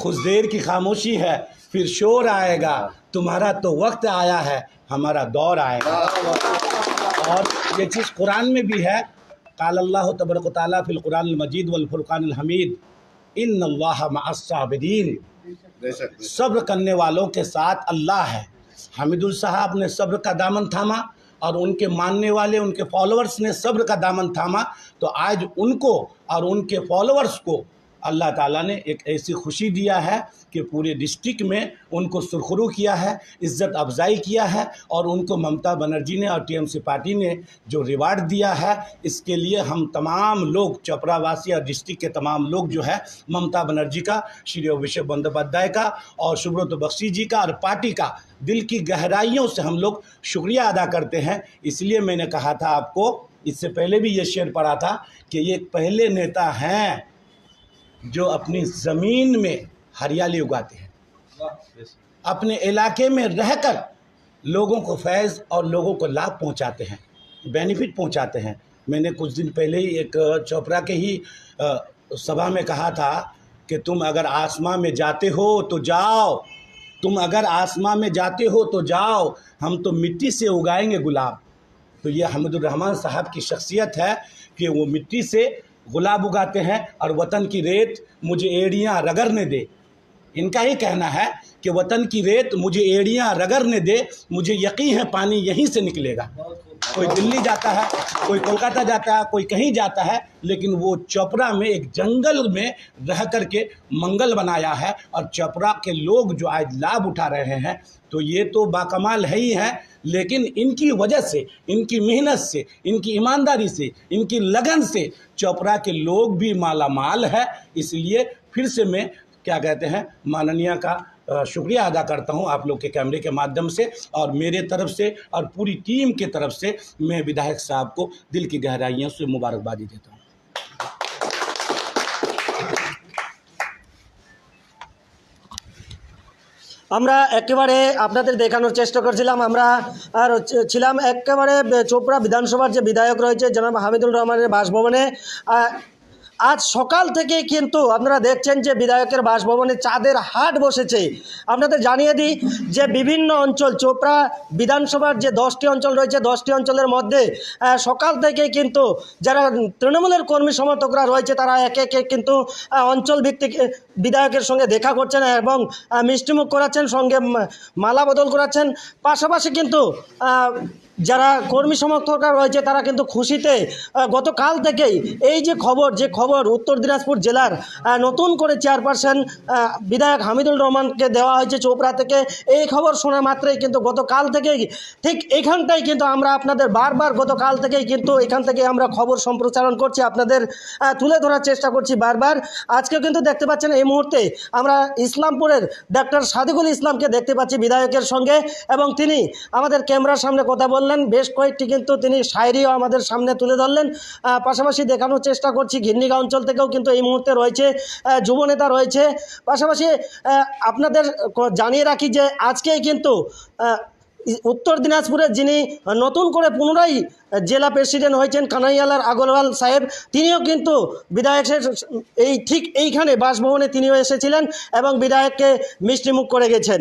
कुछ देर की खामोशी है, फिर शोर आएगा, तुम्हारा तो वक्त आया है, हमारा दौर आएगा। और ये चीज़ कुरान में भी है, काल अल्लाह तबरक ताला फिल कुरान मजीद वल फुरकान हमीद इन अल्लाह मआसाबिदीन बेशक सब्र करने वालों के साथ अल्लाह है। हामिदुल साहब ने सब्र का दामन थामा, और उनके मानने वाले, उनके फॉलोअर्स ने सब्र का दामन थामा तो आज उनको और उनके फॉलोअर्स को अल्लाह ताला ने एक ऐसी खुशी दिया है कि पूरे डिस्ट्रिक्ट में उनको सुरखरू किया है, इज़्ज़त अफजाई किया है और उनको ममता बनर्जी ने और टीएमसी पार्टी ने जो रिवार्ड दिया है, इसके लिए हम तमाम लोग, चपरावासी और डिस्ट्रिक्ट के तमाम लोग जो है, ममता बनर्जी का, श्री अभिषेक बंदोपाध्याय का और सुब्रत बख्शी जी का और पार्टी का दिल की गहराइयों से हम लोग शुक्रिया अदा करते हैं। इसलिए मैंने कहा था आपको, इससे पहले भी ये शेर पढ़ा था कि ये पहले नेता हैं। जो अपनी ज़मीन में हरियाली उगाते हैं। अपने इलाके में रहकर लोगों को फैज़ और लोगों को लाभ पहुंचाते हैं बेनिफिट पहुंचाते हैं। मैंने कुछ दिन पहले ही एक चोपड़ा के ही सभा में कहा था कि तुम अगर आसमां में जाते हो तो जाओ तुम अगर आसमां में जाते हो तो जाओ हम तो मिट्टी से उगाएँगे गुलाब। तो ये हमीदुर रहमान साहब की शख्सियत है कि वो मिट्टी से गुलाब उगाते हैं और वतन की रेत मुझे एड़ियाँ रगड़ने दे। इनका ही कहना है कि वतन की रेत मुझे एड़ियाँ रगड़ने दे, मुझे यकीन है पानी यहीं से निकलेगा। कोई दिल्ली जाता है, कोई कोलकाता जाता है, कोई कहीं जाता है, लेकिन वो चोपड़ा में एक जंगल में रह कर के मंगल बनाया है और चोपड़ा के लोग जो आज लाभ उठा रहे हैं तो ये तो बाकमाल है ही है, लेकिन इनकी वजह से, इनकी मेहनत से, इनकी ईमानदारी से, इनकी लगन से चोपड़ा के लोग भी मालामाल है, इसलिए फिर से मैं क्या कहते हैं, माननीय का शुक्रिया अदा करता हूं आप लोग के कैमरे के माध्यम से और मेरे तरफ से और पूरी टीम के तरफ से मैं विधायक साहब को दिल की गहराइयों से मुबारकबादी देता हूं আমরা একেবারে আপনাদের দেখানোর চেষ্টা করছিলাম আমরা আর ছি- ছিলাম একেবারে বে- চোপড়া বিধানসভার যে বিধায়ক রয়েছে জনাব হামিদুল রহমানের বাসভবনে আহ, আজ সকাল থেকে কিন্তু আপনারা দেখছেন যে বিধায়কের বাসভবনে চাঁদের হাট বসেছে। আপনাদের জানিয়ে দিই যে বিভিন্ন অঞ্চল, চোপড়া বিধানসভার যে দশটি অঞ্চল রয়েছে, দশটি অঞ্চলের মধ্যে সকাল থেকে কিন্তু যারা তৃণমূলের কর্মী সমর্থকরা রয়েছে, তারা একে একে কিন্তু অঞ্চল ভিত্তিক বিধায়কের সঙ্গে দেখা করছেন এবং মিষ্টিমুখ করাচ্ছেন, সঙ্গে মালা বদল করাচ্ছেন। পাশাপাশি কিন্তু যারা কর্মী সমর্থকরা রয়েছে, তারা কিন্তু খুশিতে গতকাল থেকেই এই যে খবর যে খবর উত্তর দিনাজপুর জেলার নতুন করে চেয়ারপারসন বিধায়ক হামিদুল রহমানকে দেওয়া হয়েছে চোপড়া থেকে, এই খবর শোনা মাত্রই কিন্তু গতকাল থেকেই, ঠিক এখানটাই কিন্তু আমরা আপনাদের বারবার গতকাল থেকেই কিন্তু এখান থেকে আমরা খবর সম্প্রচারণ করছি, আপনাদের তুলে ধরার চেষ্টা করছি বারবার। আজকে কিন্তু দেখতে পাচ্ছেন এই মুহূর্তে আমরা ইসলামপুরের ডক্টর সাদিকুল ইসলামকে দেখতে পাচ্ছি বিধায়কের সঙ্গে এবং তিনি আমাদের ক্যামেরার সামনে কথা বললেন। বেশ কয়েকটি কিন্তু তিনি শায়রিও আমাদের সামনে তুলে ধরলেন। পাশাপাশি দেখানোর চেষ্টা করছি, ঘিন্নিগা অঞ্চল থেকেও কিন্তু এই মুহূর্তে রয়েছে যুবনেতা রয়েছে। পাশাপাশি আপনাদের জানিয়ে রাখি যে আজকেই কিন্তু উত্তর দিনাজপুরের যিনি নতুন করে পুনরায় জেলা প্রেসিডেন্ট হয়েছেন কানাইয়ালার আগরওয়াল সাহেব, তিনিও কিন্তু বিধায়কের এই ঠিক এইখানে বাসভবনে তিনিও এসেছিলেন এবং বিধায়ককে মিষ্টিমুখ করে গেছেন।